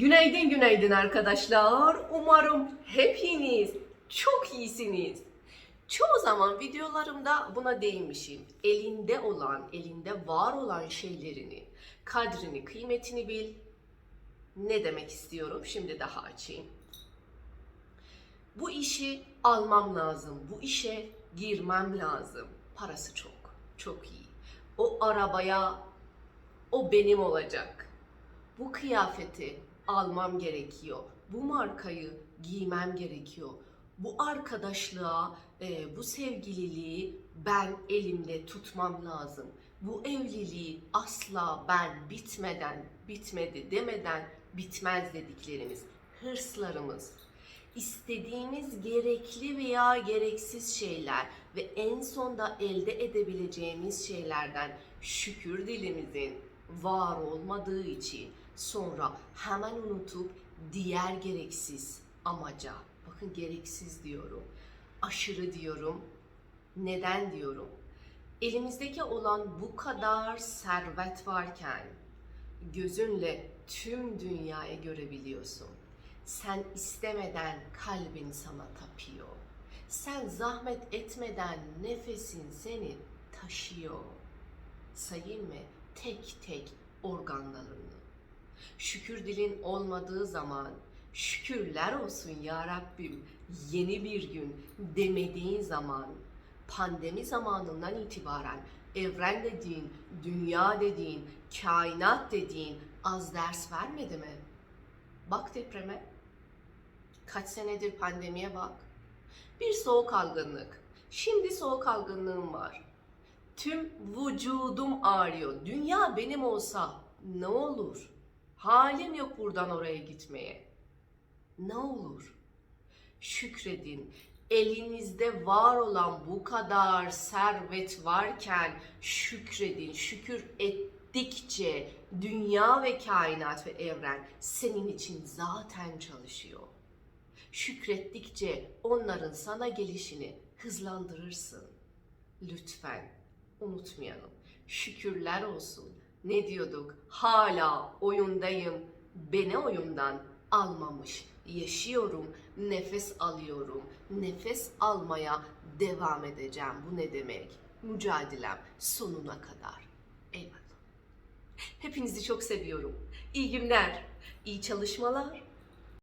Günaydın günaydın arkadaşlar. Umarım hepiniz çok iyisiniz. Çoğu zaman videolarımda buna değinmişim. Elinde olan, elinde var olan şeylerini, kadrini, kıymetini bil. Ne demek istiyorum? Şimdi daha açayım. Bu işi almam lazım. Bu işe girmem lazım. Parası çok, çok iyi. O arabaya o benim olacak. Bu kıyafeti almam gerekiyor. Bu markayı giymem gerekiyor. Bu arkadaşlığa, e, bu sevgililiği ben elimde tutmam lazım. Bu evliliği asla ben bitmeden, bitmedi demeden bitmez dediklerimiz, hırslarımız, istediğimiz gerekli veya gereksiz şeyler ve en sonda elde edebileceğimiz şeylerden şükür dilimizin var olmadığı için sonra hemen unutup diğer gereksiz amaca, bakın gereksiz diyorum, aşırı diyorum, neden diyorum? Elimizdeki olan bu kadar servet varken gözünle tüm dünyayı görebiliyorsun. Sen istemeden kalbin sana tapıyor. Sen zahmet etmeden nefesin seni taşıyor. Sayayım mı? Tek tek organlarını. Şükür dilin olmadığı zaman şükürler olsun ya Rabbim yeni bir gün demediğin zaman pandemi zamanından itibaren evren dediğin, dünya dediğin, kainat dediğin az ders vermedi mi? Bak depreme. Kaç senedir pandemiye bak. Bir soğuk algınlık. Şimdi soğuk algınlığım var. Tüm vücudum ağrıyor. Dünya benim olsa ne olur? Halim yok buradan oraya gitmeye. Ne olur? Şükredin. Elinizde var olan bu kadar servet varken şükredin. Şükür ettikçe dünya ve kainat ve evren senin için zaten çalışıyor. Şükrettikçe onların sana gelişini hızlandırırsın. Lütfen unutmayalım. Şükürler olsun. Ne diyorduk? Hala oyundayım. Beni oyundan almamış. Yaşıyorum, nefes alıyorum. Nefes almaya devam edeceğim. Bu ne demek? Mücadelem sonuna kadar. Eyvallah. Hepinizi çok seviyorum. İyi günler, iyi çalışmalar.